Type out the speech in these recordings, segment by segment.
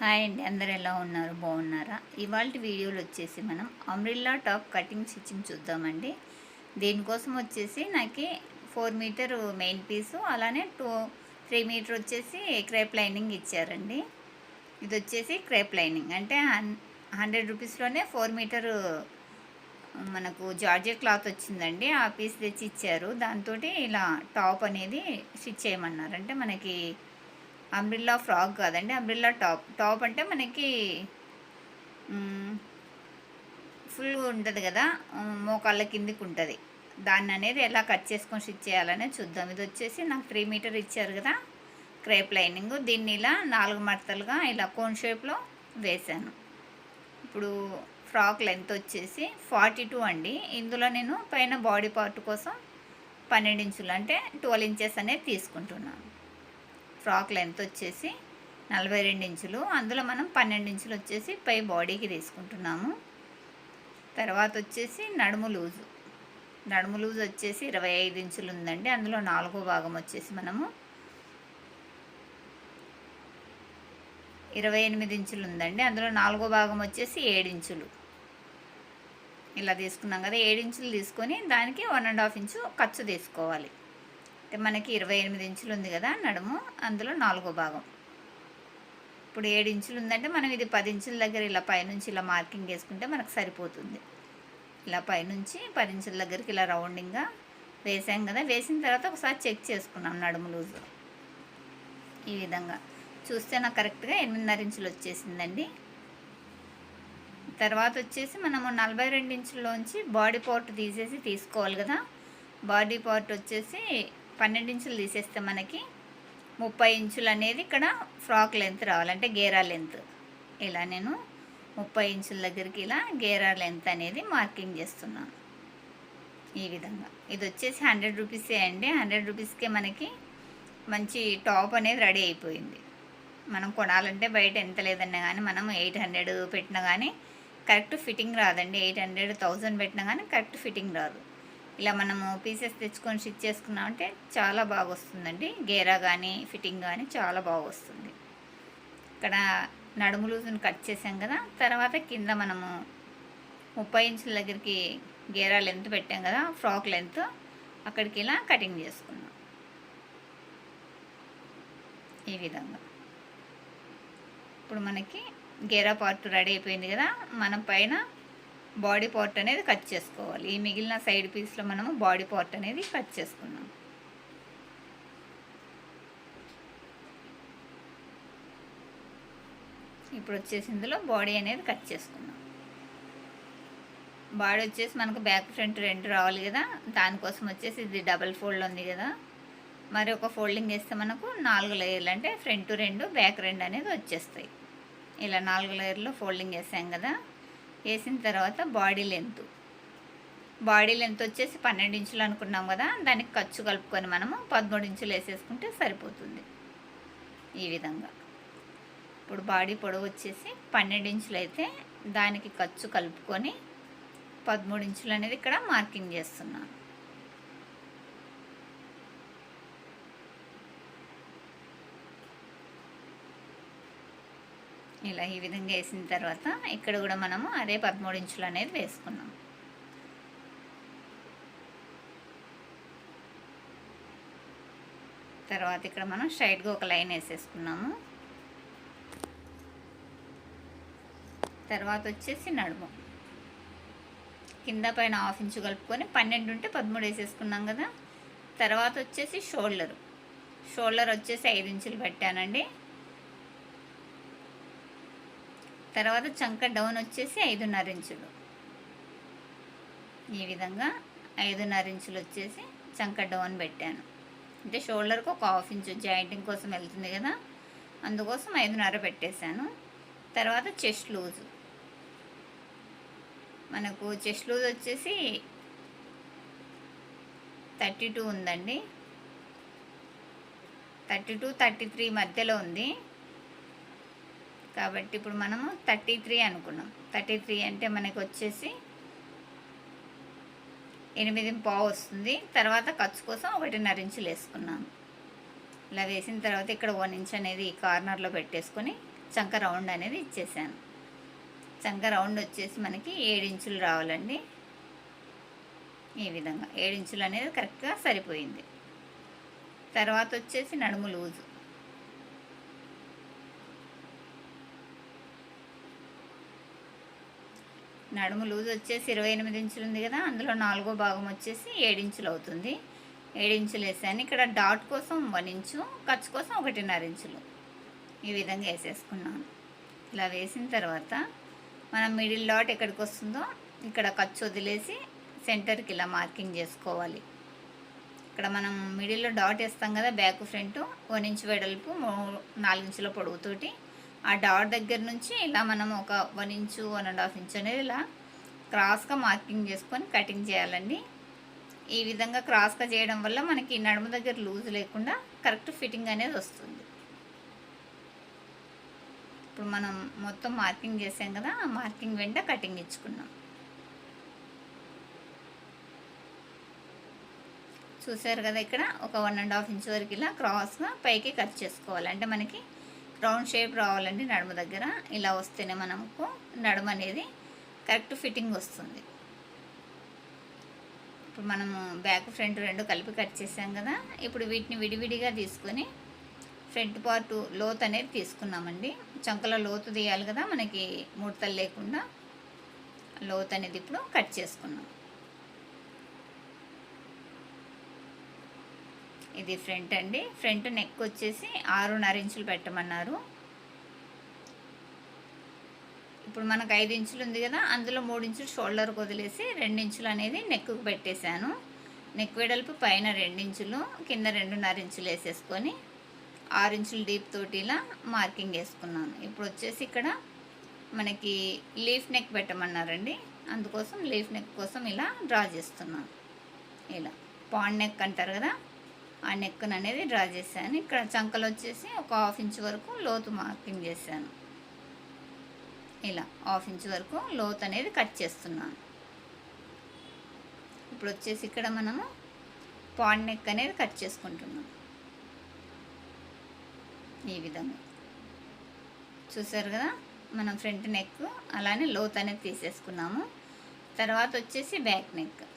Hi అండి అందరు ఎలా ఉన్నారు? బాగున్నారా? ఇవాళ వీడియోలు వచ్చేసి మనం అమ్రిల్లా టాప్ కటింగ్ స్టిచ్చింగ్ చూద్దామండి. దీనికోసం వచ్చేసి నాకు ఫోర్ మీటర్ మెయిన్ పీసు అలానే టూ త్రీ మీటర్ వచ్చేసి క్రేప్ లైనింగ్ ఇచ్చారండి. ఇది వచ్చేసి క్రేప్ లైనింగ్ అంటే హన్ హండ్రెడ్ రూపీస్లోనే ఫోర్ మీటర్ మనకు జార్జెట్ క్లాత్ వచ్చిందండి. ఆ పీస్ తెచ్చి ఇచ్చారు దాంతో ఇలా టాప్ అనేది స్టిచ్ చేయమన్నారు. అంటే మనకి అంబ్రిల్లా ఫ్రాక్ కాదండి. అంబ్రిల్లా టాప్ టాప్ అంటే మనకి ఫుల్ ఉంటుంది కదా. మోకాళ్ళ కిందికి ఉంటుంది. దాన్ని అనేది ఎలా కట్ చేసుకొని స్టిచ్ చేయాలనే చూద్దాం. ఇది వచ్చేసి నాకు త్రీ మీటర్ ఇచ్చారు కదా. క్రేప్ లైనింగ్ దీన్ని ఇలా నాలుగు మడతలుగా ఇలా కోన్ షేప్లో వేశాను. ఇప్పుడు ఫ్రాక్ లెంత్ వచ్చేసి ఫార్టీ టూ అండి. ఇందులో నేను పైన బాడీ పార్ట్ కోసం పన్నెండు ఇంచులు అంటే ట్వెల్వ్ ఇంచెస్ అనేది తీసుకుంటున్నాను. ఫ్రాక్ లెంత్ వచ్చేసి నలభై రెండు ఇంచులు. అందులో మనం పన్నెండు ఇంచులు వచ్చేసి పై బాడీకి తీసుకుంటున్నాము. తర్వాత వచ్చేసి నడుము లూజు. నడుము లూజ్ వచ్చేసి ఇరవై ఐదు ఇంచులు ఉందండి. అందులో నాలుగో భాగం వచ్చేసి మనము ఇరవై ఎనిమిది ఇంచులు ఉందండి. అందులో నాలుగో భాగం వచ్చేసి ఏడు ఇంచులు. ఇలా తీసుకున్నాం కదా ఏడు ఇంచులు తీసుకొని దానికి వన్ అండ్ హాఫ్ ఇంచు ఖర్చు తీసుకోవాలి. మనకి ఇరవై ఎనిమిది ఇంచులు ఉంది కదా నడుము అందులో నాలుగో భాగం. ఇప్పుడు ఏడు ఇంచులు ఉందంటే మనం ఇది పది ఇంచుల దగ్గర ఇలా పైనుంచి ఇలా మార్కింగ్ వేసుకుంటే మనకు సరిపోతుంది. ఇలా పైనుంచి పది ఇంచుల దగ్గరికి ఇలా రౌండింగ్గా వేసాం కదా వేసిన తర్వాత ఒకసారి చెక్ చేసుకున్నాం నడుము లూజు ఈ విధంగా. చూస్తే నాకు కరెక్ట్గా ఎనిమిదిన్నర ఇంచులు వచ్చేసిందండి. తర్వాత వచ్చేసి మనము నలభై రెండు ఇంచుల్లోంచి బాడీ పార్ట్ తీసేసి తీసుకోవాలి కదా. బాడీ పార్ట్ వచ్చేసి పన్నెండు ఇంచులు తీసేస్తే మనకి ముప్పై ఇంచులు అనేది ఇక్కడ ఫ్రాక్ లెంత్ రావాలంటే గేరా లెంత్ ఇలా నేను ముప్పై ఇంచుల దగ్గరికి ఇలా గేరా లెంత్ అనేది మార్కింగ్ చేస్తున్నాను. ఈ విధంగా. ఇది వచ్చేసి హండ్రెడ్ రూపీసే అండి. హండ్రెడ్ రూపీస్కే మనకి మంచి టాప్ అనేది రెడీ అయిపోయింది. మనం కొనాలంటే బయట ఎంత లేదన్నా కానీ మనం ఎయిట్ హండ్రెడ్ పెట్టినా కానీ కరెక్ట్ ఫిట్టింగ్ రాదండి. ఎయిట్ హండ్రెడ్ థౌజండ్ పెట్టినా కానీ కరెక్ట్ ఫిట్టింగ్ రాదు. ఇలా మనము పీసెస్ తెచ్చుకొని స్టిచ్ చేసుకున్నామంటే చాలా బాగా వస్తుందండి గేరా కానీ ఫిట్టింగ్ కానీ చాలా బాగా వస్తుంది ఇక్కడ నడుము లూజుని కట్ చేసాం కదా తర్వాత కింద మనము ముప్పై ఇంచుల దగ్గరికి గేరా లెంత్ పెట్టాం కదా ఫ్రాక్ లెంత్ అక్కడికి ఇలా కటింగ్ చేసుకున్నాం. ఈ విధంగా. ఇప్పుడు మనకి గేరా పార్ట్ రెడీ అయిపోయింది కదా మనం పైన బాడీ పార్ట్ అనేది కట్ చేసుకోవాలి. ఈ మిగిలిన సైడ్ పీస్లో మనము బాడీ పార్ట్ అనేది కట్ చేసుకున్నాం. ఇప్పుడు వచ్చేసి ఇందులో బాడీ అనేది కట్ చేసుకున్నాం. బాడీ వచ్చేసి మనకు బ్యాక్ ఫ్రంట్ రెండు రావాలి కదా. దానికోసం వచ్చేసి ఇది డబల్ ఫోల్డ్ ఉంది కదా. మరి ఒక ఫోల్డింగ్ వేస్తే మనకు నాలుగు లేయర్లు అంటే ఫ్రంట్ రెండు బ్యాక్ రెండు అనేది వచ్చేస్తాయి. ఇలా నాలుగు లేయర్లో ఫోల్డింగ్ వేసాం కదా. వేసిన తర్వాత బాడీ లెంత్. బాడీ లెంత్ వచ్చేసి పన్నెండు ఇంచులు అనుకున్నాం కదా దానికి ఖర్చు కలుపుకొని మనము పదమూడు ఇంచులు వేసేసుకుంటే సరిపోతుంది. ఈ విధంగా. ఇప్పుడు బాడీ పొడవు వచ్చేసి పన్నెండు ఇంచులు అయితే దానికి ఖర్చు కలుపుకొని పదమూడు ఇంచులు అనేది ఇక్కడ మార్కింగ్ చేస్తున్నాను. ఇలా ఈ విధంగా వేసిన తర్వాత ఇక్కడ కూడా మనము అదే పదమూడు ఇంచులు అనేది వేసుకున్నాం. తర్వాత ఇక్కడ మనం స్ట్రైట్గా ఒక లైన్ వేసేసుకున్నాము. తర్వాత వచ్చేసి నడుము. కింద పైన హాఫ్ ఇంచు కలుపుకొని పన్నెండు ఉంటే పదమూడు వేసేసుకున్నాం కదా. తర్వాత వచ్చేసి షోల్డర్. షోల్డర్ వచ్చేసి ఐదు ఇంచులు పెట్టానండి. తర్వాత చంక డౌన్ వచ్చేసి ఐదున్నర ఇంచులు. ఈ విధంగా ఐదున్నర ఇంచులు వచ్చేసి చంక డౌన్ పెట్టాను. అంటే షోల్డర్కి ఒక హాఫ్ ఇంచు జాయింటింగ్ కోసం వెళ్తుంది కదా అందుకోసం ఐదున్నర పెట్టేశాను. తర్వాత చెస్ట్ లూజు. మనకు చెస్ట్ లూజ్ వచ్చేసి థర్టీ టూ ఉందండి. థర్టీ టూ థర్టీ త్రీ మధ్యలో ఉంది. కాబట్టి ఇప్పుడు మనము థర్టీ త్రీ అనుకున్నాం. థర్టీ త్రీ అంటే మనకు వచ్చేసి ఎనిమిది పావు వస్తుంది. తర్వాత ఖర్చు కోసం ఒకటిన్నర ఇంచులు వేసుకున్నాను ఇలా వేసిన తర్వాత ఇక్కడ వన్ ఇంచ్ అనేది ఈ కార్నర్లో పెట్టేసుకొని చంక రౌండ్ అనేది ఇచ్చేసాను. చంక రౌండ్ వచ్చేసి మనకి ఏడించులు రావాలండి. ఈ విధంగా ఏడించులు అనేది కరెక్ట్గా సరిపోయింది. తర్వాత వచ్చేసి నడుము లూజు. నడుము లూజ్ వచ్చేసి ఇరవై ఎనిమిది ఇంచులు ఉంది కదా అందులో నాలుగో భాగం వచ్చేసి ఏడించులు అవుతుంది. ఏడించులు వేసాను. ఇక్కడ డాట్ కోసం వన్ ఇంచు ఖర్చు కోసం ఒకటిన్నర ఇంచులు. ఈ విధంగా వేసేసుకున్నాను. ఇలా వేసిన తర్వాత మనం మిడిల్ డాట్ ఎక్కడికి వస్తుందో ఇక్కడ ఖర్చు వదిలేసి సెంటర్కి ఇలా మార్కింగ్ చేసుకోవాలి. ఇక్కడ మనం మిడిల్లో డాట్ వేస్తాం కదా బ్యాక్ ఫ్రంట్ వన్ ఇంచు వెడల్పు నాలుగించుల పొడవుతోటి ఆ డాట్ దగ్గర నుంచి ఇలా మనం ఒక one inch one and half inch అనేది ఇలా క్రాస్గా మార్కింగ్ చేసుకొని కటింగ్ చేయాలండి. ఈ విధంగా క్రాస్గా చేయడం వల్ల మనకి నడుము దగ్గర లూజ్ లేకుండా కరెక్ట్ ఫిట్టింగ్ అనేది వస్తుంది. ఇప్పుడు మనం మొత్తం మార్కింగ్ చేసాం కదా ఆ మార్కింగ్ వెంట కటింగ్ ఇచ్చుకున్నాం. చూసారు కదా ఇక్కడ ఒక వన్ అండ్ హాఫ్ ఇంచ్ వరకు ఇలా క్రాస్గా పైకి కట్ చేసుకోవాలి. అంటే మనకి రౌండ్ షేప్ రావాలండి నడుము దగ్గర ఇలా వస్తేనే మనకు నడుము అనేది కరెక్ట్ ఫిట్టింగ్ వస్తుంది. ఇప్పుడు మనము బ్యాక్ ఫ్రంట్ రెండు కలిపి కట్ చేసాం కదా ఇప్పుడు వీటిని విడివిడిగా తీసుకొని ఫ్రంట్ పార్ట్ లోత్ అనేది తీసుకున్నామండి. చంకల లోతు తీయాలి కదా మనకి ముడతలు లేకుండా లోత్ అనేది ఇప్పుడు కట్ చేసుకున్నాం. ఇది ఫ్రంట్ అండి. ఫ్రంట్ నెక్ వచ్చేసి ఆరున్నర ఇంచులు పెట్టమన్నారు. ఇప్పుడు మనకు ఐదు ఇంచులు ఉంది కదా అందులో మూడు ఇంచులు షోల్డర్కి వదిలేసి రెండు ఇంచులు అనేది నెక్కు పెట్టేశాను. నెక్ వెడల్పు పైన ఇంచులు కింద రెండున్నర ఇంచులు వేసేసుకొని ఆరు ఇంచులు డీప్ తోటి ఇలా మార్కింగ్ వేసుకున్నాను. ఇప్పుడు వచ్చేసి ఇక్కడ మనకి లీఫ్ నెక్ పెట్టమన్నారండి. అందుకోసం లీఫ్ నెక్ కోసం ఇలా డ్రా చేస్తున్నాను. ఇలా పాండ్ నెక్ అంటారు కదా ఆ నెక్ను అనేది డ్రా చేశాను. ఇక్కడ చంకలు వచ్చేసి ఒక హాఫ్ ఇంచ్ వరకు లోతు మార్కింగ్ చేశాను. ఇలా హాఫ్ ఇంచ్ వరకు లోతు అనేది కట్ చేస్తున్నాను. ఇప్పుడు వచ్చేసి ఇక్కడ మనము పాండ్ నెక్ అనేది కట్ చేసుకుంటున్నాం. ఈ విధంగా. చూసారు కదా? మనం ఫ్రంట్ నెక్ అలానే లోత్ అనేది తీసేసుకున్నాము. తర్వాత వచ్చేసి బ్యాక్ నెక్.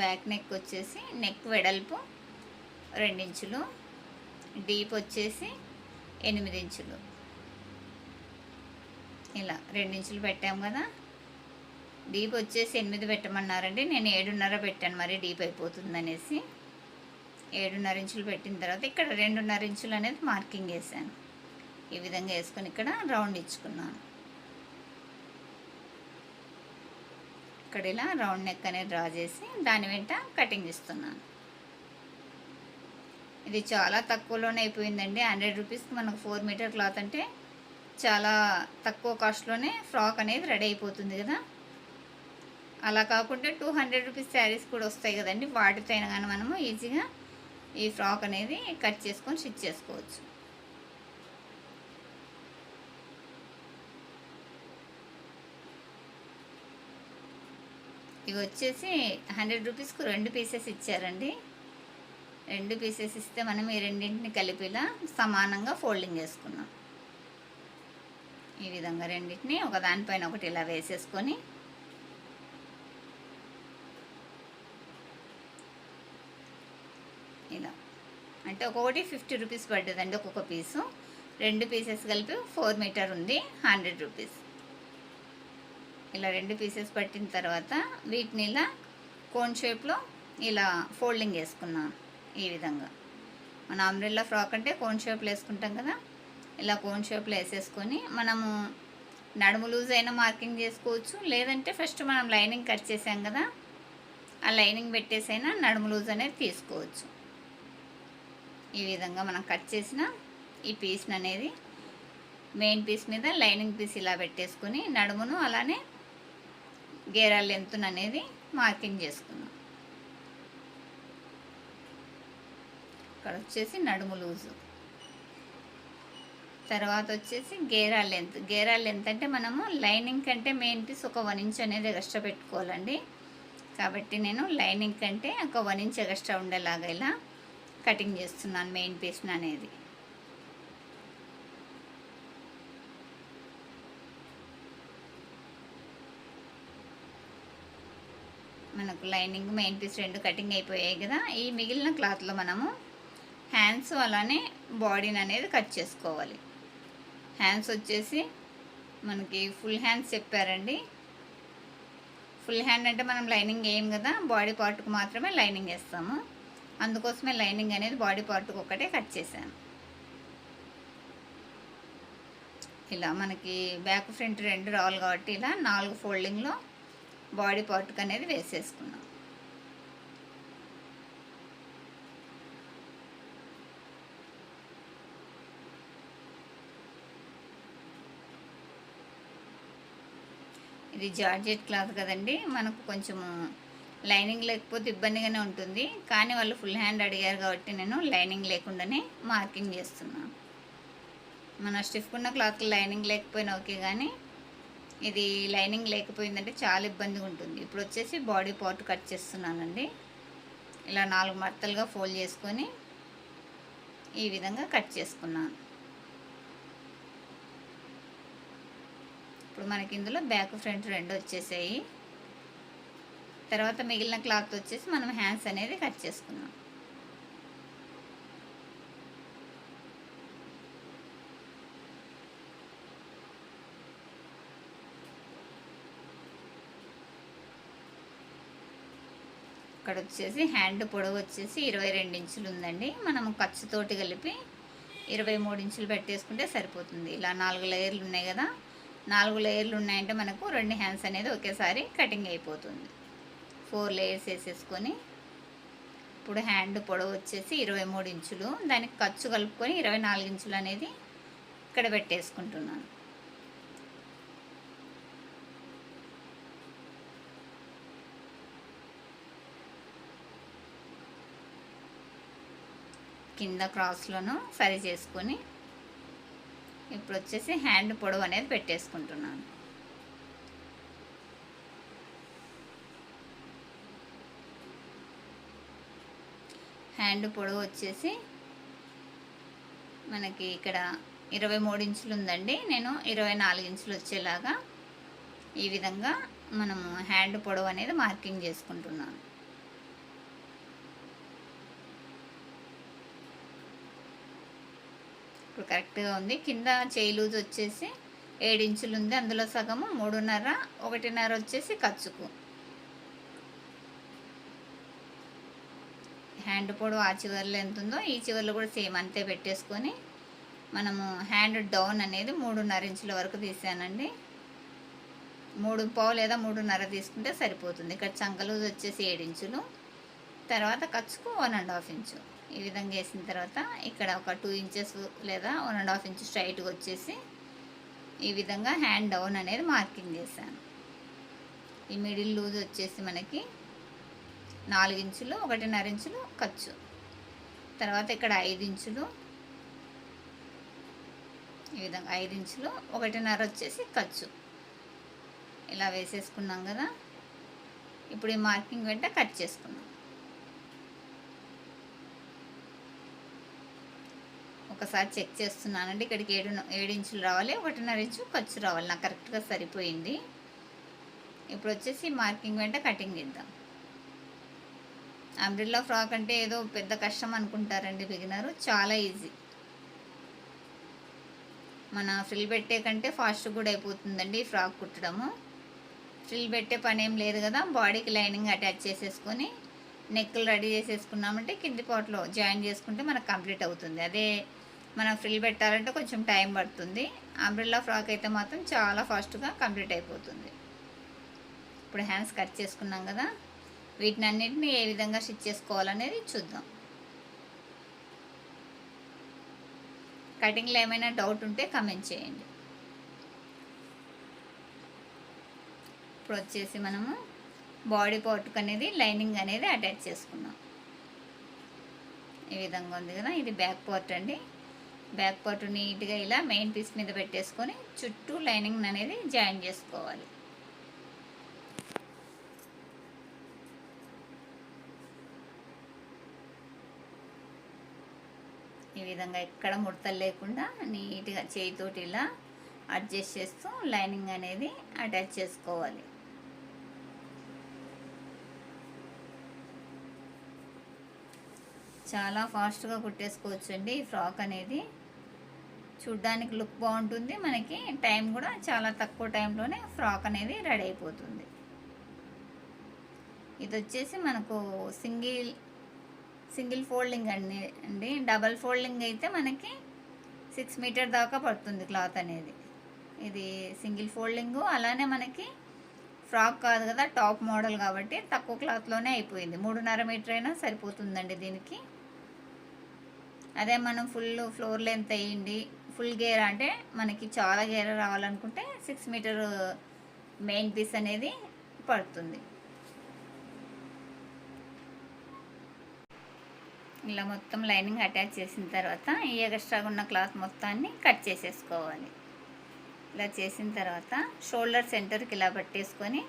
బ్యాక్ నెక్ వచ్చేసి నెక్ వెడల్పు రెండించులు డీప్ వచ్చేసి ఎనిమిది ఇంచులు ఇలా రెండించులు పెట్టాము కదా. డీప్ వచ్చేసి ఎనిమిది పెట్టమన్నారండి. నేను ఏడున్నర పెట్టాను మరి డీప్ అయిపోతుంది అనేసి ఏడున్నర ఇంచులు పెట్టిన తర్వాత ఇక్కడ రెండున్నర ఇంచులు అనేది మార్కింగ్ వేసాను. ఈ విధంగా వేసుకొని ఇక్కడ రౌండ్ ఇచ్చుకున్నాను. ఇక్కడ ఇలా రౌండ్ నెక్ అనేది డ్రా చేసి దాని వెంట కటింగ్ ఇస్తున్నాను ఇది చాలా తక్కువలోనే అయిపోయిందండి. హండ్రెడ్ రూపీస్కి మనకు ఫోర్ మీటర్ క్లాత్ అంటే చాలా తక్కువ కాస్ట్లోనే ఫ్రాక్ అనేది రెడీ అయిపోతుంది కదా. అలా కాకుండా టూ హండ్రెడ్ రూపీస్ శారీస్ కూడా వస్తాయి కదండి. వాటితో అయినా కానీ మనము ఈజీగా ఈ ఫ్రాక్ అనేది కట్ చేసుకొని స్టిచ్ చేసుకోవచ్చు. ఇవి వచ్చేసి హండ్రెడ్ రూపీస్కు రెండు పీసెస్ ఇచ్చారండి. రెండు పీసెస్ ఇస్తే మనం ఈ రెండింటిని కలిపిలా సమానంగా ఫోల్డింగ్ చేసుకున్నాం. ఈ విధంగా రెండింటిని ఒక దానిపైన ఒకటి ఇలా వేసేసుకొని ఇలా. అంటే ఒక్కొక్కటి ఫిఫ్టీ రూపీస్ పడ్డదండి ఒక్కొక్క పీసు. రెండు పీసెస్ కలిపి ఫోర్ మీటర్ ఉంది హండ్రెడ్ రూపీస్. ఇలా రెండు పీసెస్ పట్టిన తర్వాత వీటిని ఇలా కోన్ షేప్లో ఇలా ఫోల్డింగ్ వేసుకున్నాను ఈ విధంగా. మన అంబ్రెల్లా ఫ్రాక్ అంటే కోన్ షేప్లో వేసుకుంటాం కదా? ఇలా కోన్ షేప్లో వేసేసుకొని మనము నడుము లూజ్ అయినా మార్కింగ్ చేసుకోవచ్చు. లేదంటే ఫస్ట్ మనం లైనింగ్ కట్ చేసాం కదా? ఆ లైనింగ్ పెట్టేసైనా నడుము లూజ్ అనేది తీసుకోవచ్చు. ఈ విధంగా మనం కట్ చేసిన ఈ పీస్ని అనేది మెయిన్ పీస్ మీద లైనింగ్ పీస్ ఇలా పెట్టేసుకొని నడుమును అలానే గేరా లెంత్ అనేది మార్కింగ్ చేసుకున్నాం ఇక్కడ వచ్చేసి నడుము లూజు. తర్వాత వచ్చేసి గేరా లెంత్. గేరా లెంత్ అంటే మనము లైనింగ్ కంటే మెయిన్ పీస్ ఒక వన్ ఇంచ్ అనేది ఎక్స్ట్రా పెట్టుకోవాలండి. కాబట్టి నేను లైనింగ్ కంటే ఒక వన్ ఇంచ్ ఎక్స్ట్రా ఉండేలాగా ఇలా కటింగ్ చేస్తున్నాను మెయిన్ పీస్ని అనేది. మనకు లైనింగ్ మెయిన్ పీస్ రెండు కటింగ్ అయిపోయాయి కదా. ఈ మిగిలిన క్లాత్లో మనము హ్యాండ్స్ అలానే బాడీని అనేది కట్ చేసుకోవాలి. హ్యాండ్స్ వచ్చేసి మనకి ఫుల్ హ్యాండ్స్ చెప్పారండి. ఫుల్ హ్యాండ్ అంటే మనం లైనింగ్ వేయం కదా బాడీ పార్ట్కు మాత్రమే లైనింగ్ వేస్తాము. అందుకోసమే లైనింగ్ అనేది బాడీ పార్ట్కి ఒక్కటే కట్ చేశాను. ఇలా మనకి బ్యాక్ ఫ్రంట్ రెండు రావాలి కాబట్టి ఇలా నాలుగు ఫోల్డింగ్లో బాడీ పార్ట్కి అనేది వేసేసుకున్నాం. ఇది జార్జెట్ క్లాత్ కదండి మనకు కొంచెము లైనింగ్ లేకపోతే ఇబ్బందిగానే ఉంటుంది. కానీ వాళ్ళు ఫుల్ హ్యాండ్ అడిగారు కాబట్టి నేను లైనింగ్ లేకుండానే మార్కింగ్ చేస్తున్నాను. మన స్టిఫ్ ఉన్న క్లాత్ లైనింగ్ లేకపోయినా ఓకే కానీ ఇది లైనింగ్ లేకపోయిందంటే చాలా ఇబ్బందిగా ఉంటుంది. ఇప్పుడు వచ్చేసి బాడీ పార్ట్ కట్ చేస్తున్నానండి. ఇలా నాలుగు మడతలుగా ఫోల్డ్ చేసుకొని ఈ విధంగా కట్ చేసుకున్నాను. ఇప్పుడు మనకి ఇందులో బ్యాక్ ఫ్రంట్ రెండు వచ్చేసాయి. తర్వాత మిగిలిన క్లాత్ వచ్చేసి మనం హ్యాండ్స్ అనేది కట్ చేసుకున్నాం. ఇక్కడ వచ్చేసి హ్యాండ్ పొడవు వచ్చేసి ఇరవై రెండు ఇంచులు ఉందండి మనము ఖర్చుతోటి కలిపి ఇరవై మూడు ఇంచులు పెట్టేసుకుంటే సరిపోతుంది. ఇలా నాలుగు లేయర్లు ఉన్నాయి కదా నాలుగు లేయర్లు ఉన్నాయంటే మనకు రెండు హ్యాండ్స్ అనేది ఒకేసారి కటింగ్ అయిపోతుంది. ఫోర్ లేయర్స్ వేసేసుకొని ఇప్పుడు హ్యాండ్ పొడవు వచ్చేసి ఇరవై మూడు ఇంచులు దానికి ఖర్చు కలుపుకొని ఇరవై నాలుగు ఇంచులు అనేది ఇక్కడ పెట్టేసుకుంటున్నాను. కింద క్రాస్లోను సరి చేసుకొని ఇప్పుడు వచ్చేసి హ్యాండ్ పొడవు అనేది పెట్టేసుకుంటున్నాను. హ్యాండ్ పొడవు వచ్చేసి మనకి ఇక్కడ ఇరవై మూడు ఇంచులు ఉందండి. నేను ఇరవై నాలుగు ఇంచులు వచ్చేలాగా ఈ విధంగా మనము హ్యాండ్ పొడవు అనేది మార్కింగ్ చేసుకుంటున్నాను. ఇప్పుడు కరెక్ట్గా ఉంది. కింద చేయి లూజ్ వచ్చేసి ఏడు ఇంచులు ఉంది. అందులో సగము మూడున్నర ఒకటిన్నర వచ్చేసి ఖర్చుకు హ్యాండ్ పొడవు ఆ చివరిలో ఎంత ఉందో ఈ చివరిలో కూడా సేమ్ అంతే పెట్టేసుకొని మనము హ్యాండ్ డౌన్ అనేది మూడున్నర ఇంచుల వరకు తీసానండి. మూడు పావు లేదా మూడున్నర తీసుకుంటే సరిపోతుంది. ఇక్కడ చంకలూజ్ వచ్చేసి ఏడు ఇంచులు తర్వాత ఖర్చుకు వన్ అండ్ హాఫ్ ఇంచు. ఈ విధంగా వేసిన తర్వాత ఇక్కడ ఒక టూ ఇంచెస్ లేదా వన్ అండ్ హాఫ్ ఇంచ్ స్ట్రైట్గా వచ్చేసి ఈ విధంగా హ్యాండ్ డౌన్ అనేది మార్కింగ్ చేశాను. ఈ మిడిల్ లూజ్ వచ్చేసి మనకి నాలుగు ఇంచులు ఒకటిన్నర ఇంచులు ఖర్చు. తర్వాత ఇక్కడ ఐదు ఇంచులు ఈ విధంగా ఐదు ఇంచులు ఒకటిన్నర వచ్చేసి ఖర్చు. ఇలా వేసేసుకున్నాం కదా. ఇప్పుడు ఈ మార్కింగ్ వెంట కట్ చేసుకున్నాం ఒకసారి చెక్ చేస్తున్నానండి. ఇక్కడికి ఏడు ఏడు ఇంచులు రావాలి. ఒకటిన్నర ఇంచు ఖర్చు రావాలి. నాకు కరెక్ట్గా సరిపోయింది. ఇప్పుడు వచ్చేసి మార్కింగ్ వెంట కటింగ్ ఇద్దాం అంబ్రిల్లా ఫ్రాక్ అంటే ఏదో పెద్ద కష్టం అనుకుంటారండి బిగినరు. చాలా ఈజీ. మన ఫ్రిల్ పెట్టే కంటే ఫాస్ట్ కూడా అయిపోతుందండి ఈ ఫ్రాక్ కుట్టడము. ఫ్రిల్ పెట్టే పని ఏం లేదు కదా. బాడీకి లైనింగ్ అటాచ్ చేసేసుకొని నెక్కులు రెడీ చేసేసుకున్నామంటే కింది పాట్లో జాయిన్ చేసుకుంటే మనకు కంప్లీట్ అవుతుంది. అదే మనం ఫ్రిల్ పెట్టాలంటే కొంచెం టైం పడుతుంది. అంబ్రిల్లా ఫ్రాక్ అయితే మాత్రం చాలా ఫాస్ట్గా కంప్లీట్ అయిపోతుంది. ఇప్పుడు హ్యాండ్స్ కట్ చేసుకున్నాం కదా. వీటిని అన్నింటినీ ఏ విధంగా స్టిచ్ చేసుకోవాలనేది చూద్దాం. కటింగ్లో ఏమైనా డౌట్ ఉంటే కమెంట్ చేయండి. ఇప్పుడు వచ్చేసి మనము బాడీ పార్ట్కి అనేది లైనింగ్ అనేది అటాచ్ చేసుకున్నాం. ఈ విధంగా ఉంది కదా. ఇది బ్యాక్ పార్ట్ అండి. బ్యాక్ పార్ట్ నీట్గా ఇలా మెయిన్ పీస్ మీద పెట్టేసుకొని చుట్టూ లైనింగ్ అనేది జాయిన్ చేసుకోవాలి. ఈ విధంగా ఎక్కడ ముడతలు లేకుండా నీట్గా చేయితోటి ఇలా అడ్జస్ట్ చేస్తూ లైనింగ్ అనేది అటాచ్ చేసుకోవాలి. చాలా ఫాస్ట్గా కుట్టేసుకోవచ్చు అండి ఈ ఫ్రాక్ అనేది. చూడ్డానికి లుక్ బాగుంటుంది. మనకి టైం కూడా చాలా తక్కువ టైంలోనే ఫ్రాక్ అనేది రెడీ అయిపోతుంది. ఇది వచ్చేసి మనకు సింగిల్ సింగిల్ ఫోల్డింగ్ అండి అండి. డబల్ ఫోల్డింగ్ అయితే మనకి సిక్స్ మీటర్ దాకా పడుతుంది క్లాత్ అనేది. ఇది సింగిల్ ఫోల్డింగ్. అలానే మనకి ఫ్రాక్ కాదు కదా టాప్ మోడల్ కాబట్టి తక్కువ క్లాత్లోనే అయిపోయింది. మూడున్నర మీటర్ అయినా సరిపోతుందండి దీనికి. అదే మనం ఫుల్ ఫ్లోర్ లెంత్ అయ్యింది ఫుల్ గేర్ అంటే మనకి చాలా గేర్ రావాలనుకుంటే సిక్స్ మీటర్ మెయిన్ పీస్ అనేది పడుతుంది. ఇలా మొత్తం లైనింగ్ అటాచ్ చేసిన తర్వాత ఈ ఎక్స్ట్రాగా ఉన్న క్లాత్ మొత్తాన్ని కట్ చేసేసుకోవాలి. ఇలా చేసిన తర్వాత షోల్డర్ సెంటర్కి ఇలా పట్టేసుకొని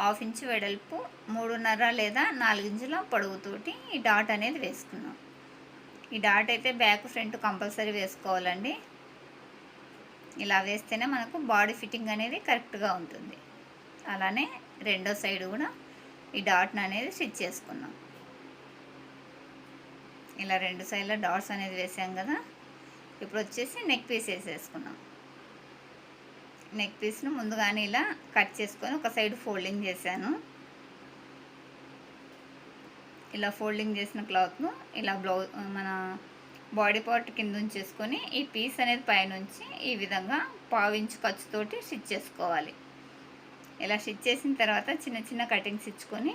హాఫ్ ఇంచ్ వెడల్పు మూడున్నర లేదా నాలుగించుల పొడవుతోటి ఈ డాట్ అనేది వేసుకున్నాం ఈ డాట్ అయితే బ్యాక్ ఫ్రంట్ కంపల్సరీ వేసుకోవాలండి. ఇలా వేస్తేనే మనకు బాడీ ఫిట్టింగ్ అనేది కరెక్ట్గా ఉంటుంది. అలానే రెండో సైడ్ కూడా ఈ డాట్ని అనేది స్టిచ్ చేసుకున్నాం. ఇలా రెండు సైడ్ల డాట్స్ అనేది వేసాం కదా. ఇప్పుడు వచ్చేసి నెక్ పీస్ వేసేసుకున్నాం. నెక్ పీస్ను ముందుగానే ఇలా కట్ చేసుకొని ఒక సైడ్ ఫోల్డింగ్ చేశాను. ఇలా ఫోల్డింగ్ చేసిన క్లాత్ను ఇలా బ్లౌజ్ మన బాడీ పార్ట్ కింద ఉంచేసుకొని ఈ పీస్ అనేది పైనుంచి ఈ విధంగా పావించి ఖర్చుతోటి స్టిచ్ చేసుకోవాలి. ఇలా స్టిచ్ చేసిన తర్వాత చిన్న చిన్న కటింగ్స్ ఇచ్చుకొని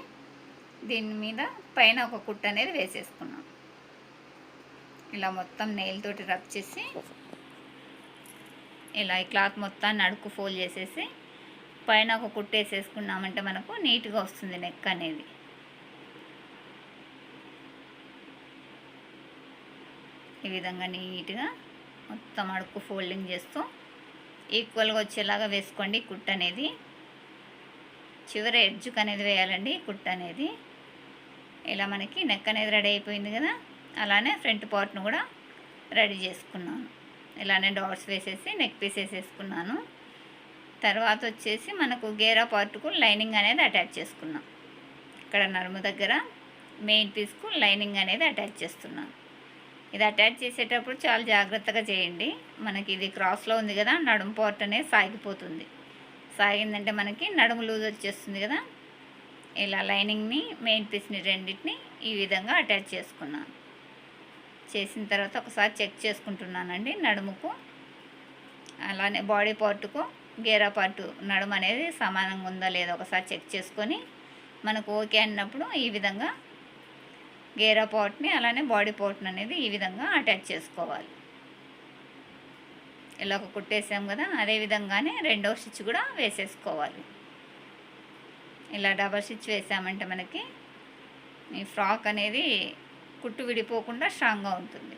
దీని మీద పైన ఒక కుట్ట అనేది వేసేసుకున్నాం. ఇలా మొత్తం నెయిల్ తోటి రబ్ చేసి ఇలా ఈ క్లాత్ మొత్తాన్ని అడుగు ఫోల్డ్ చేసేసి పైన ఒక కుట్టు వేసేసుకున్నామంటే మనకు నీట్గా వస్తుంది నెక్ అనేది. ఈ విధంగా నీట్గా మొత్తం అడుక్కు ఫోల్డింగ్ చేస్తూ ఈక్వల్గా వచ్చేలాగా వేసుకోండి కుట్ అనేది. చివరి ఎడ్జుకు అనేది వేయాలండి కుట్ అనేది. ఇలా మనకి నెక్ అనేది రెడీ అయిపోయింది కదా అలానే ఫ్రంట్ పార్ట్ను కూడా రెడీ చేసుకున్నాను. ఇలానే డాట్స్ వేసేసి నెక్ పీస్ వేసేసుకున్నాను. తర్వాత వచ్చేసి మనకు గేరా పార్ట్కు లైనింగ్ అనేది అటాచ్ చేసుకున్నాం. ఇక్కడ నడుము దగ్గర మెయిన్ పీస్కు లైనింగ్ అనేది అటాచ్ చేస్తున్నాను. ఇది అటాచ్ చేసేటప్పుడు చాలా జాగ్రత్తగా చేయండి. మనకి ఇది క్రాస్లో ఉంది కదా నడుము పార్ట్ అనేది సాగిపోతుంది. సాగిందంటే మనకి నడుము లూజ్ వచ్చేస్తుంది కదా. ఇలా లైనింగ్ని మెయిన్ పీస్ని రెండింటిని ఈ విధంగా అటాచ్ చేసుకున్నాను. చేసిన తర్వాత ఒకసారి చెక్ చేసుకుంటున్నానండి నడుముకు. అలానే బాడీ పార్టుకు గేరా పార్టు నడుము అనేది సమానంగా ఉందా లేదా ఒకసారి చెక్ చేసుకొని మనకు ఓకే అన్నప్పుడు ఈ విధంగా గేరా పార్ట్ని అలానే బాడీ పార్ట్ని అనేది ఈ విధంగా అటాచ్ చేసుకోవాలి. ఇలా ఒక కుట్టేసాం కదా అదే విధంగానే రెండవ స్టిచ్ కూడా వేసేసుకోవాలి. ఇలా డబల్ స్టిచ్ వేసామంటే మనకి ఈ ఫ్రాక్ అనేది కుట్టు విడిపోకుండా స్ట్రాంగ్గా ఉంటుంది.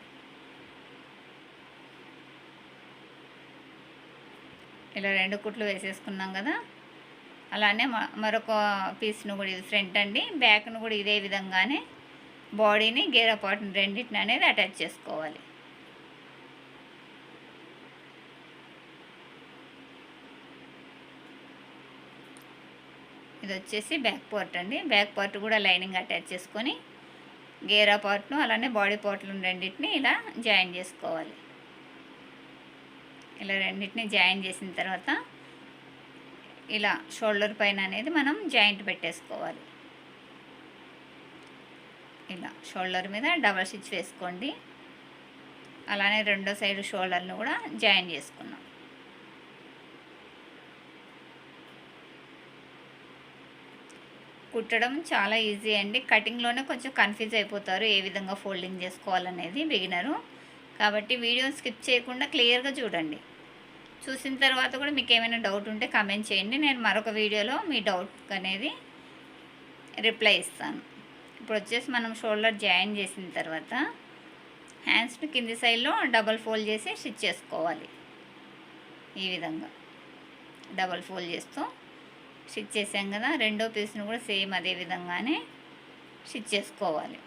ఇలా రెండు కుట్లు వేసేసుకున్నాం కదా అలానే మరొక పీస్ను కూడా ఇది ఫ్రంట్ అండి బ్యాక్ను కూడా ఇదే విధంగానే బాడీని గేరా పార్ట్ని రెండింటిని అనేది అటాచ్ చేసుకోవాలి. ఇది వచ్చేసి బ్యాక్ పార్ట్ అండి. బ్యాక్ పార్ట్ కూడా లైనింగ్ అటాచ్ చేసుకొని గేరా పార్ట్ను అలానే బాడీ పార్ట్లు రెండింటిని ఇలా జాయిన్ చేసుకోవాలి. ఇలా రెండింటిని జాయిన్ చేసిన తర్వాత ఇలా షోల్డర్ పైన అనేది మనం జాయింట్ పెట్టేసుకోవాలి. ఇలా షోల్డర్ మీద డబల్ స్టిచ్ వేసుకోండి. అలానే రెండో సైడ్ షోల్డర్ను కూడా జాయిన్ చేసుకున్నాం కుట్టడం చాలా ఈజీ అండి. కటింగ్లోనే కొంచెం కన్ఫ్యూజ్ అయిపోతారు ఏ విధంగా ఫోల్డింగ్ చేసుకోవాలనేది బిగినరు. కాబట్టి వీడియో స్కిప్ చేయకుండా క్లియర్గా చూడండి. చూసిన తర్వాత కూడా మీకు ఏమైనా డౌట్ ఉంటే కమెంట్ చేయండి. నేను మరొక వీడియోలో మీ డౌట్ అనేది రిప్లై ఇస్తాను. ఇప్పుడు వచ్చేసి మనం షోల్డర్ జాయిన్ చేసిన తర్వాత హ్యాండ్స్ని కింది సైడ్లో డబల్ ఫోల్డ్ చేసి స్టిచ్ చేసుకోవాలి. ఈ విధంగా డబల్ ఫోల్డ్ చేస్తూ స్టిచ్ చేసాం కదా రెండో పీస్ను కూడా సేమ్ అదే విధంగానే స్టిచ్ చేసుకోవాలి.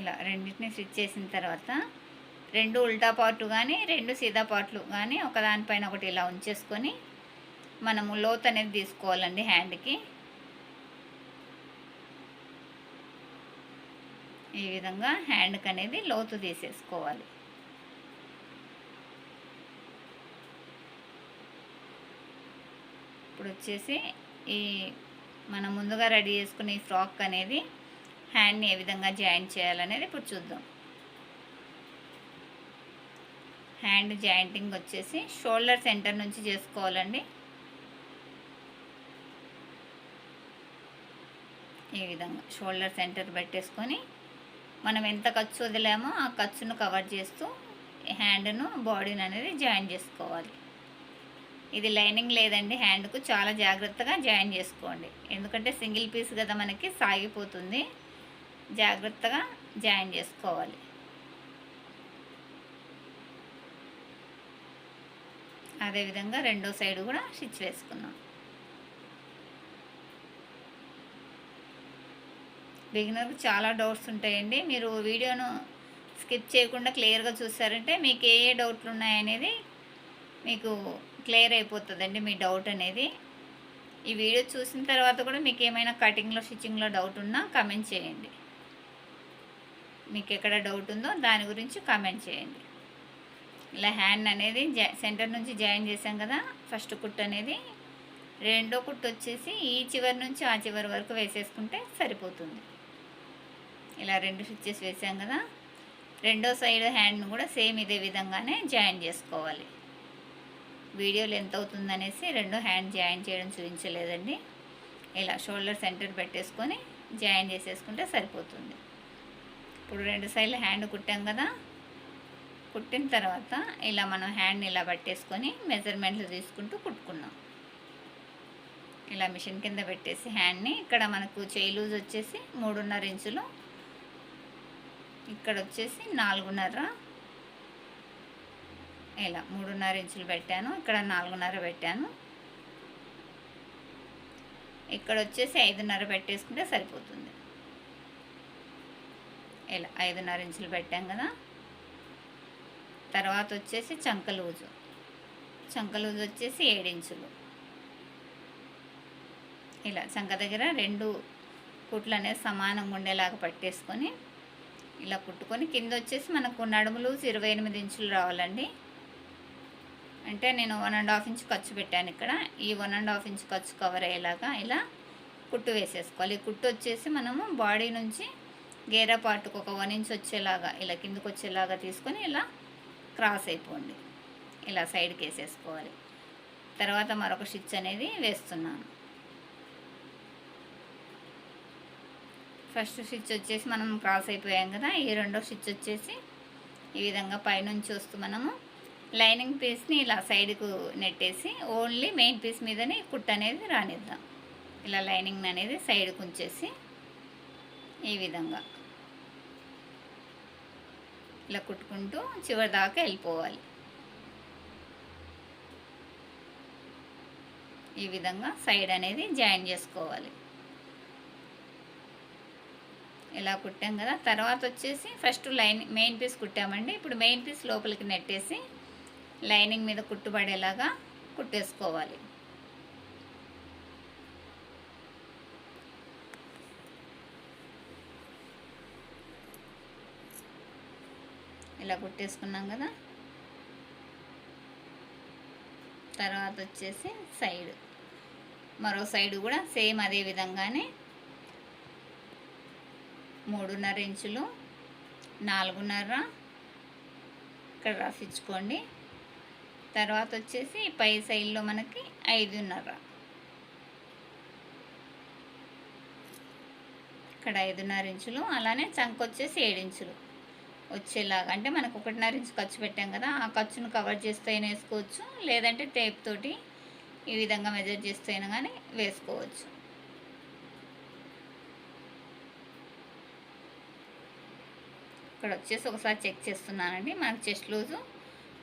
ఇలా రెండింటిని స్టిచ్ చేసిన తర్వాత రెండు ఉల్టా పాటు కానీ రెండు సీదా పార్ట్లు కానీ ఒకదానిపైన ఒకటి ఇలా ఉంచేసుకొని మనము లోత్ అనేది తీసుకోవాలండి హ్యాండ్కి ఈ విధంగా హ్యాండ్కి అనేది లోతు తీసేసుకోవాలి. ఇప్పుడు వచ్చేసి ఈ మనం ముందుగా రెడీ చేసుకునే ఈ ఫ్రాక్ అనేది హ్యాండ్ని ఏ విధంగా జాయిన్ చేయాలనేది ఇప్పుడు చూద్దాం. హ్యాండ్ జాయింటింగ్ వచ్చేసి షోల్డర్ సెంటర్ నుంచి చేసుకోవాలండి. ఈ విధంగా షోల్డర్ సెంటర్ పెట్టేసుకొని మనం ఎంత ఖర్చు వదిలామో ఆ ఖర్చును కవర్ చేస్తూ హ్యాండ్ను బాడీని అనేది జాయిన్ చేసుకోవాలి. ఇది లైనింగ్ లేదండి హ్యాండ్కు చాలా జాగ్రత్తగా జాయిన్ చేసుకోండి. ఎందుకంటే సింగిల్ పీస్ కదా మనకి సాగిపోతుంది. జాగ్రత్తగా జాయిన్ చేసుకోవాలి. అదేవిధంగా రెండో సైడ్ కూడా స్టిచ్ వేసుకున్నాం. బిగినర్కి చాలా డౌట్స్ ఉంటాయండి. మీరు వీడియోను స్కిప్ చేయకుండా క్లియర్గా చూసారంటే మీకు ఏ ఏ డౌట్లు ఉన్నాయనేది మీకు క్లియర్ అయిపోతుందండి మీ డౌట్ అనేది. ఈ వీడియో చూసిన తర్వాత కూడా మీకు ఏమైనా కటింగ్లో స్టిచ్చింగ్లో డౌట్ ఉన్నా కమెంట్ చేయండి. మీకు ఎక్కడ డౌట్ ఉందో దాని గురించి కామెంట్ చేయండి. ఇలా హ్యాండ్ అనేది సెంటర్ నుంచి జాయిన్ చేసాం కదా ఫస్ట్ కుట్ అనేది. రెండో కుట్టు వచ్చేసి ఈ చివరి నుంచి ఆ చివరి వరకు వేసేసుకుంటే సరిపోతుంది. ఇలా రెండు స్టిచ్చెస్ వేసాం కదా రెండో సైడ్ హ్యాండ్ను కూడా సేమ్ ఇదే విధంగానే జాయిన్ చేసుకోవాలి. వీడియోలు ఎంత అవుతుందనేసి రెండో హ్యాండ్ జాయిన్ చేయడం చూపించలేదండి. ఇలా షోల్డర్ సెంటర్ పెట్టేసుకొని జాయిన్ చేసేసుకుంటే సరిపోతుంది. ఇప్పుడు రెండు సైడ్లు హ్యాండ్ కుట్టాం కదా కుట్టిన తర్వాత ఇలా మనం హ్యాండ్ని ఇలా పట్టేసుకొని మెజర్మెంట్లు తీసుకుంటూ కుట్టుకున్నాం. ఇలా మిషన్ కింద పెట్టేసి హ్యాండ్ని ఇక్కడ మనకు చేయి లూజ్ వచ్చేసి మూడున్నర ఇంచులు ఇక్కడ వచ్చేసి నాలుగున్నర ఇలా మూడున్నర ఇంచులు పెట్టాను ఇక్కడ నాలుగున్నర పెట్టాను. ఇక్కడ వచ్చేసి ఐదున్నర పెట్టేసుకుంటే సరిపోతుంది. ఇలా ఐదున్నర ఇంచులు పెట్టాం కదా. తర్వాత వచ్చేసి చంకలూజు. చంకలూజు వచ్చేసి ఏడించులు. ఇలా చంక దగ్గర రెండు కుట్లు అనేది సమానంగా ఉండేలాగా పట్టేసుకొని ఇలా కుట్టుకొని కింద వచ్చేసి మనకు నడుములు ఇరవై ఎనిమిది ఇంచులు రావాలండి. అంటే నేను వన్ అండ్ హాఫ్ ఇంచ్ ఖర్చు పెట్టాను ఇక్కడ. ఈ వన్ అండ్ హాఫ్ ఇంచ్ ఖర్చు కవర్ అయ్యేలాగా ఇలా కుట్టు వేసేసుకోవాలి. ఈ కుట్టు వచ్చేసి మనము బాడీ నుంచి గేరా పార్ట్కి ఒక వన్ ఇంచ్ వచ్చేలాగా ఇలా కిందకు వచ్చేలాగా తీసుకొని ఇలా క్రాస్ అయిపోండి. ఇలా సైడ్కి వేసేసుకోవాలి. తర్వాత మరొక స్టిచ్ అనేది వేస్తున్నాను. ఫస్ట్ స్టిచ్ వచ్చేసి మనం క్రాస్ అయిపోయాం కదా ఈ రెండో స్టిచ్ వచ్చేసి ఈ విధంగా పైనుంచి వస్తూ మనము లైనింగ్ పీస్ని ఇలా సైడ్కు నెట్టేసి ఓన్లీ మెయిన్ పీస్ మీదనే కుట్ అనేది రానిద్దాం. ఇలా లైనింగ్ అనేది సైడ్కు ఉంచేసి ఈ విధంగా. ఇలా కుట్టుకుంటూ చివరి దాకా వెళ్ళిపోవాలి. ఈ విధంగా సైడ్ అనేది జాయిన్ చేసుకోవాలి. ఇలా కుట్టాం కదా తర్వాత వచ్చేసి ఫస్ట్ లైన్ మెయిన్ పీస్ కుట్టామండి. ఇప్పుడు మెయిన్ పీస్ లోపలికి నెట్టేసి లైనింగ్ మీద కుట్టుబడేలాగా కుట్టేసుకోవాలి. ఇలా కుట్టేసుకున్నాం కదా. తర్వాత వచ్చేసి సైడ్. మరో సైడ్ కూడా సేమ్ అదే విధంగానే మూడున్నర ఇంచులు నాలుగున్నర ఇక్కడ రాసిచ్చుకోండి. తర్వాత వచ్చేసి పై సైడ్లో మనకి ఐదున్నర. ఇక్కడ ఐదున్నర ఇంచులు అలానే చంక వచ్చేసి ఏడించులు వచ్చేలాగా. అంటే మనకు ఒకటిన్నర ఇంచు ఖర్చు పెట్టాం కదా ఆ ఖర్చును కవర్ చేస్తూ అయినా వేసుకోవచ్చు. లేదంటే టేప్ తోటి ఈ విధంగా మెజర్ చేస్తూ అయినా కానీ వేసుకోవచ్చు. ఇక్కడ వచ్చేసి ఒకసారి చెక్ చేస్తున్నానండి. మనకు చెస్ట్ లూజు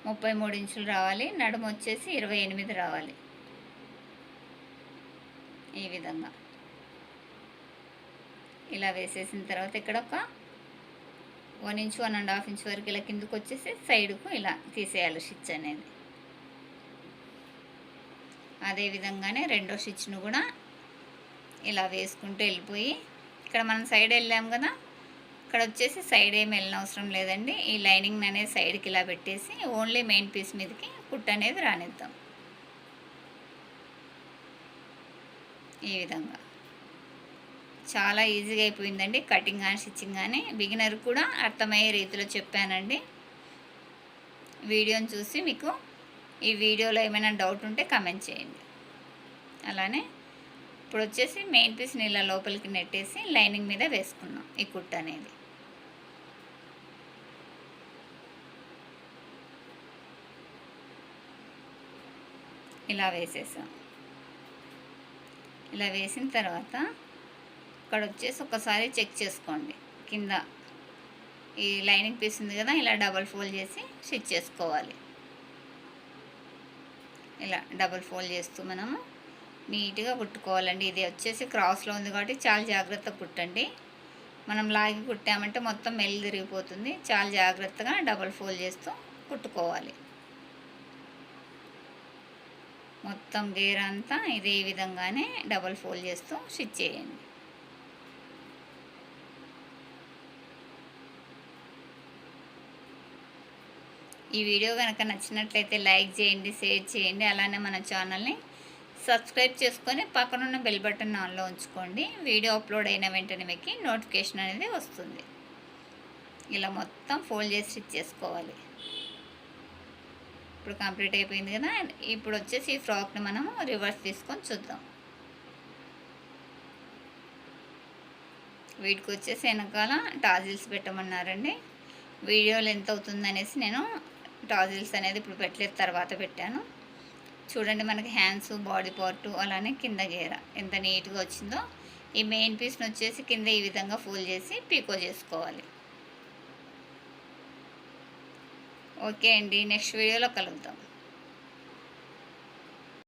ముప్పై మూడు ఇంచులు రావాలి. నడుము వచ్చేసి ఇరవై ఎనిమిది రావాలి. ఈ విధంగా. ఇలా వేసేసిన తర్వాత ఇక్కడ ఒక one inch one and half inch వరకు ఇలా కిందకు వచ్చేసి సైడ్కు ఇలా తీసేయాలి స్టిచ్ అనేది. అదే విధంగానే రెండో స్టిచ్ను కూడా ఇలా వేసుకుంటూ వెళ్ళిపోయి ఇక్కడ మనం సైడ్ వెళ్ళాం కదా ఇక్కడ వచ్చేసి సైడ్ ఏమి వెళ్ళిన అవసరం లేదండి. ఈ లైనింగ్ అనేది సైడ్కి ఇలా పెట్టేసి ఓన్లీ మెయిన్ పీస్ మీదకి కుట్ అనేది రానిద్దాం. ఈ విధంగా. చాలా ఈజీగా అయిపోయిందండి. కటింగ్ కానీ స్టిచ్చింగ్ కానీ బిగినర్ కూడా అర్థమయ్యే రీతిలో చెప్పానండి. వీడియోని చూసి మీకు ఈ వీడియోలో ఏమైనా డౌట్ ఉంటే కమెంట్ చేయండి. అలానే ఇప్పుడు వచ్చేసి మెయిన్ పీస్ నీళ్ళ లోపలికి నెట్టేసి లైనింగ్ మీద వేసుకున్నాం ఈ కుట్ అనేది. ఇలా వేసేసాం. ఇలా వేసిన తర్వాత ఇక్కడ వచ్చేసి ఒకసారి చెక్ చేసుకోండి. కింద ఈ లైనింగ్ పీస్ ఉంది కదా ఇలా డబల్ ఫోల్డ్ చేసి స్టిచ్ చేసుకోవాలి. ఇలా డబల్ ఫోల్డ్ చేస్తూ మనము నీట్గా కుట్టుకోవాలండి. ఇది వచ్చేసి క్రాస్లో ఉంది కాబట్టి చాలా జాగ్రత్తగా కుట్టండి. మనం లాగి కుట్టామంటే మొత్తం మెల్లి తిరిగిపోతుంది. చాలా జాగ్రత్తగా డబల్ ఫోల్డ్ చేస్తూ కుట్టుకోవాలి. మొత్తం గేర్ అంతా ఇదే విధంగానే డబల్ ఫోల్డ్ చేస్తూ స్టిచ్ చేయండి. ఈ వీడియో కనుక నచ్చినట్లయితే లైక్ చేయండి షేర్ చేయండి అలానే మన ఛానల్ని సబ్స్క్రైబ్ చేసుకొని పక్కనున్న బెల్ బటన్ ఆన్లో ఉంచుకోండి. వీడియో అప్లోడ్ అయిన వెంటనే మీకు నోటిఫికేషన్ అనేది వస్తుంది. ఇలా మొత్తం ఫోల్డ్ చేసి స్టిచ్ చేసుకోవాలి. ఇప్పుడు కంప్లీట్ అయిపోయింది కదా. ఇప్పుడు వచ్చేసి ఈ ఫ్రాక్ని మనము రివర్స్ తీసుకొని చూద్దాం. వీటికి వచ్చేసి వెనకాల టాజిల్స్ పెట్టమన్నారండి. వీడియోలు ఎంత అవుతుంది అనేసి నేను టాజిల్స్ అనేది ఇప్పుడు పెట్టలేదు తర్వాత పెట్టాను. చూడండి మనకి హ్యాండ్స్ బాడీ పార్టు అలానే కింద గేర ఎంత నీట్గా వచ్చిందో. ఈ మెయిన్ పీస్ని వచ్చేసి కింద ఈ విధంగా ఫోల్డ్ చేసి పీకో చేసుకోవాలి. ఓకే అండి నెక్స్ట్ వీడియోలో కలుద్దాం.